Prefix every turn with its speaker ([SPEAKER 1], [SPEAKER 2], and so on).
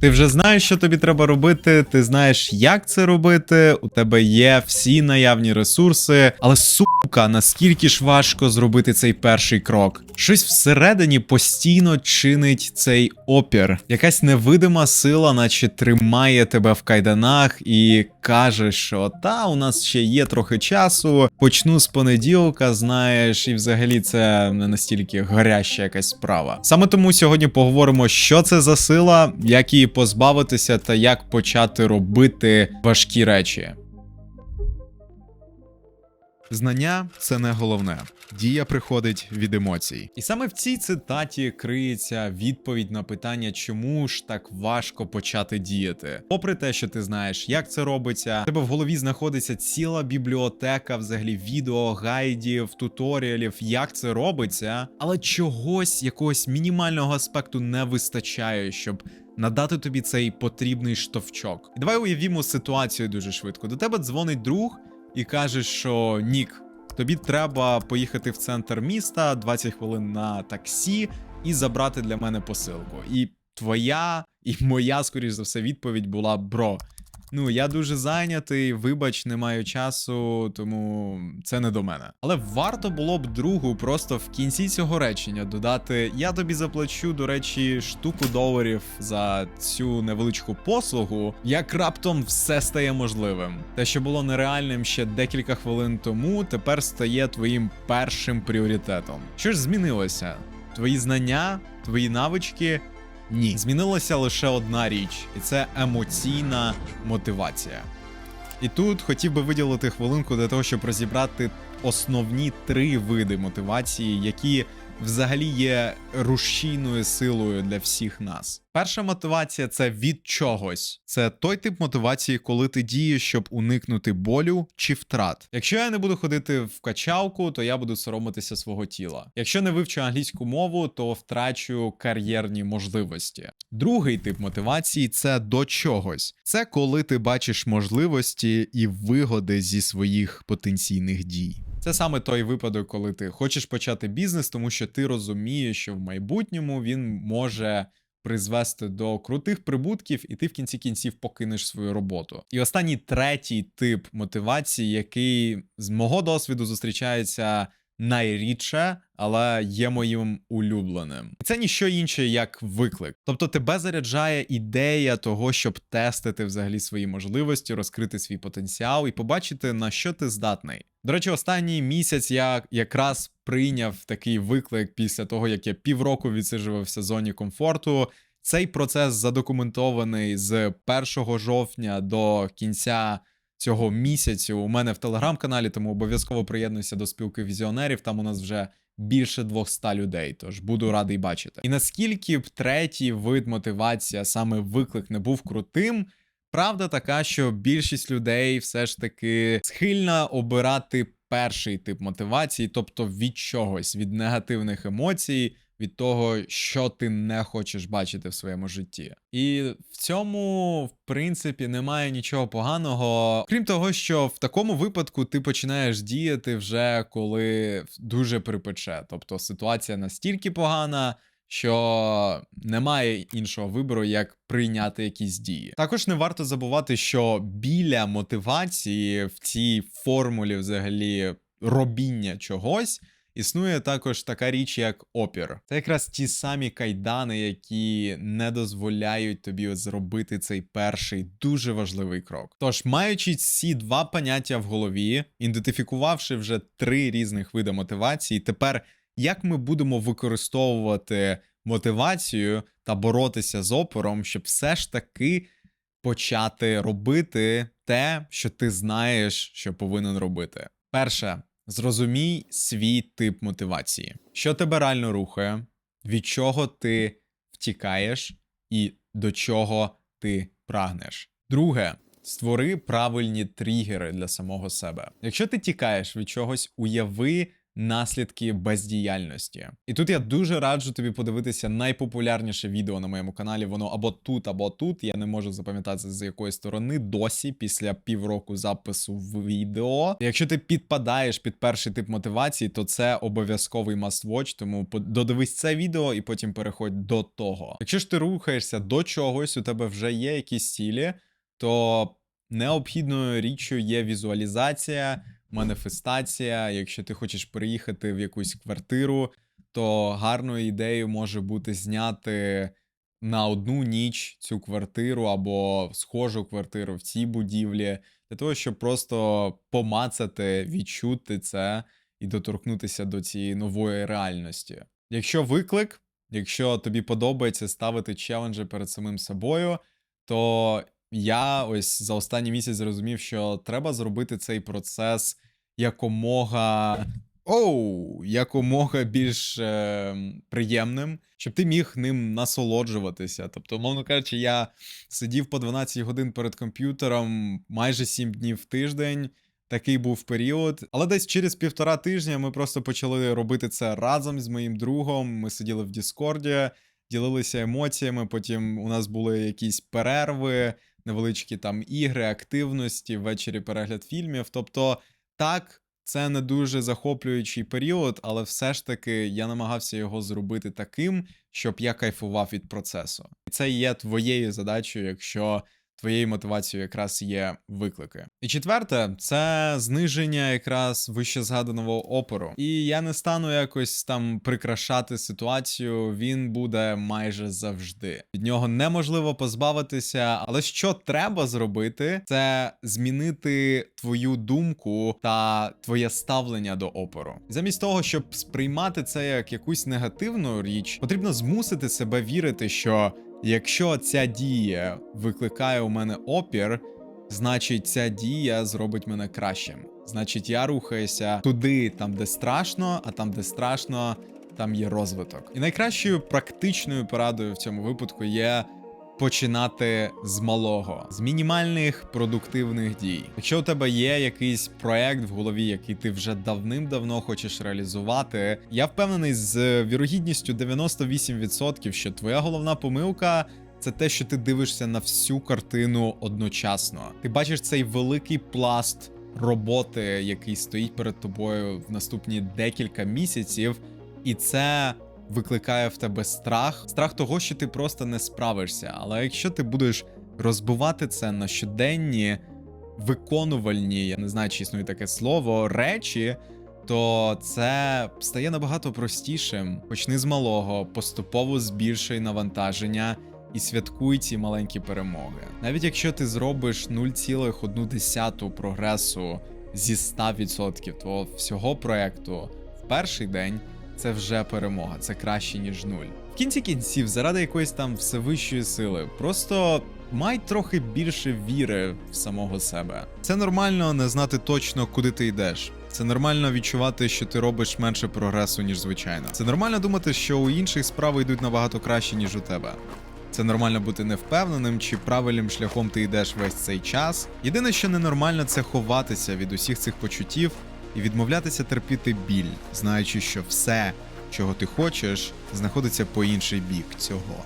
[SPEAKER 1] Ти вже знаєш, що тобі треба робити, ти знаєш, як це робити. У тебе є всі наявні ресурси, але сука, наскільки ж важко зробити цей перший крок? Щось всередині постійно чинить цей опір. Якась невидима сила, наче тримає тебе в кайданах і каже, що та у нас ще є трохи часу. Почну з понеділка, знаєш, і взагалі це не настільки гаряча якась справа. Саме тому сьогодні поговоримо, що це за сила, як її позбавитися та як почати робити важкі речі. Знання це не головне. Дія приходить від емоцій. І саме в цій цитаті криється відповідь на питання, чому ж так важко почати діяти. Попри те, що ти знаєш, як це робиться, в тебе в голові знаходиться ціла бібліотека, взагалі відео, гайдів, туторіалів, як це робиться, але чогось, якогось мінімального аспекту не вистачає, щоб надати тобі цей потрібний штовчок. І давай уявімо ситуацію дуже швидко. До тебе дзвонить друг і каже, що Нік, тобі треба поїхати в центр міста 20 хвилин на таксі і забрати для мене посилку. І твоя і моя, скоріш за все, відповідь була: бро. Ну, я дуже зайнятий, вибач, не маю часу, тому це не до мене. Але варто було б другу просто в кінці цього речення додати: я тобі заплачу, до речі, штуку доларів за цю невеличку послугу, як раптом все стає можливим. Те, що було нереальним ще декілька хвилин тому, тепер стає твоїм першим пріоритетом. Що ж змінилося? Твої знання, твої навички. Ні, змінилася лише одна річ, і це емоційна мотивація. І тут хотів би виділити хвилинку для того, щоб розібрати основні три види мотивації, які взагалі є рушійною силою для всіх нас. Перша мотивація це від чогось. Це той тип мотивації, коли ти дієш, щоб уникнути болю чи втрат. Якщо я не буду ходити в качалку, то я буду соромитися свого тіла. Якщо не вивчу англійську мову, то втрачу кар'єрні можливості. Другий тип мотивації це до чогось. Це коли ти бачиш можливості і вигоди зі своїх потенційних дій. Це саме той випадок, коли ти хочеш почати бізнес, тому що ти розумієш, що в майбутньому він може призвести до крутих прибутків, і ти в кінці кінців покинеш свою роботу. І останній третій тип мотивації, який з мого досвіду зустрічається найрідше, але є моїм улюбленим. Це ніщо інше, як виклик. Тобто тебе заряджає ідея того, щоб тестити взагалі свої можливості, розкрити свій потенціал і побачити, на що ти здатний. До речі, останній місяць я якраз прийняв такий виклик після того, як я півроку відсиджувався в зоні комфорту. Цей процес задокументований з 1 жовтня до кінця цього місяцю у мене в телеграм-каналі, тому обов'язково приєднуйся до спілки візіонерів. Там у нас вже більше 200 людей. Тож буду радий бачити. І наскільки б третій вид мотивація, саме виклик, не був крутим. Правда така, що більшість людей все ж таки схильна обирати перший тип мотивації, тобто від чогось, від негативних емоцій, від того, що ти не хочеш бачити в своєму житті. І в цьому, в принципі, немає нічого поганого, крім того, що в такому випадку ти починаєш діяти вже коли дуже припече. Тобто ситуація настільки погана. Що немає іншого вибору, як прийняти якісь дії. Також не варто забувати, що біля мотивації в цій формулі, взагалі, робіння чогось, існує також така річ, як опір. Це якраз ті самі кайдани, які не дозволяють тобі зробити цей перший дуже важливий крок. Тож, маючи ці два поняття в голові, ідентифікувавши вже три різних види мотивації, тепер як ми будемо використовувати мотивацію та боротися з опором, щоб все ж таки почати робити те, що ти знаєш, що повинен робити. Перше, зрозумій свій тип мотивації, що тебе реально рухає, від чого ти втікаєш і до чого ти прагнеш. Друге. Створи правильні тригери для самого себе. Якщо ти тікаєш від чогось, уяви наслідки бездіяльності. І тут я дуже раджу тобі подивитися найпопулярніше відео на моєму каналі. Воно або тут, або тут. Я не можу запам'ятати з якої сторони досі після півроку запису в відео. Якщо ти підпадаєш під перший тип мотивації, то це обов'язковий must watch, тому додивись це відео і потім переходь до того. Якщо ж ти рухаєшся до чогось, у тебе вже є якісь цілі, то необхідною річчю є візуалізація, маніфестація. Якщо ти хочеш переїхати в якусь квартиру, то гарною ідеєю може бути зняти на одну ніч цю квартиру або схожу квартиру в цій будівлі, для того, щоб просто помацати, відчути це і доторкнутися до цієї нової реальності. Якщо виклик, якщо тобі подобається ставити челенджі перед самим собою, то я ось за останній місяць зрозумів, що треба зробити цей процес якомога. Оу, якомога більш е, приємним, щоб ти міг ним насолоджуватися. Тобто, умовно кажучи, я сидів по 12 годин перед комп'ютером майже 7 днів в тиждень. Такий був період. Але десь через півтора тижня ми просто почали робити це разом з моїм другом. Ми сиділи в Діскорді, ділилися емоціями. Потім у нас були якісь перерви, невеличкі там ігри, активності, ввечері перегляд фільмів. Тобто, так, це не дуже захоплюючий період, але все ж таки я намагався його зробити таким, щоб я кайфував від процесу. І це є твоєю задачею, якщо твоєю мотивацією якраз є виклики. І четверте, це зниження якраз вище згаданого опору. І я не стану якось там прикрашати ситуацію. Він буде майже завжди. Від нього неможливо позбавитися. Але що треба зробити, це змінити твою думку та твоє ставлення до опору. Замість того, щоб сприймати це як якусь негативну річ, потрібно змусити себе вірити, що якщо ця дія викликає у мене опір, значить ця дія зробить мене кращим. Значить, я рухаюся туди, там, де страшно, а там, де страшно, там є розвиток. І найкращою практичною порадою в цьому випадку є починати з малого, з мінімальних продуктивних дій. Якщо у тебе є якийсь проект в голові, який ти вже давним-давно хочеш реалізувати, я впевнений з вірогідністю 98%, що твоя головна помилка. Це те, що ти дивишся на всю картину одночасно. Ти бачиш цей великий пласт роботи, який стоїть перед тобою в наступні декілька місяців, і це викликає в тебе страх, страх того, що ти просто не справишся. Але якщо ти будеш розбивати це на щоденні виконувальні, я не знаю, чи існує таке слово, речі. То це стає набагато простішим. Почни з малого, поступово збільшуй навантаження і святкуй ці маленькі перемоги. Навіть якщо ти зробиш 0,1 прогресу зі 100% твого всього проекту в перший день, це вже перемога, це краще ніж нуль. В кінці кінців, заради якоїсь там всевищої сили, просто май трохи більше віри в самого себе. Це нормально не знати точно, куди ти йдеш. Це нормально відчувати, що ти робиш менше прогресу, ніж звичайно. Це нормально думати, що у інших справи йдуть набагато краще, ніж у тебе. Це нормально бути невпевненим, чи правильним шляхом ти йдеш весь цей час. Єдине, що ненормально, це ховатися від усіх цих почуттів і відмовлятися терпіти біль, знаючи, що все, чого ти хочеш, знаходиться по інший бік цього.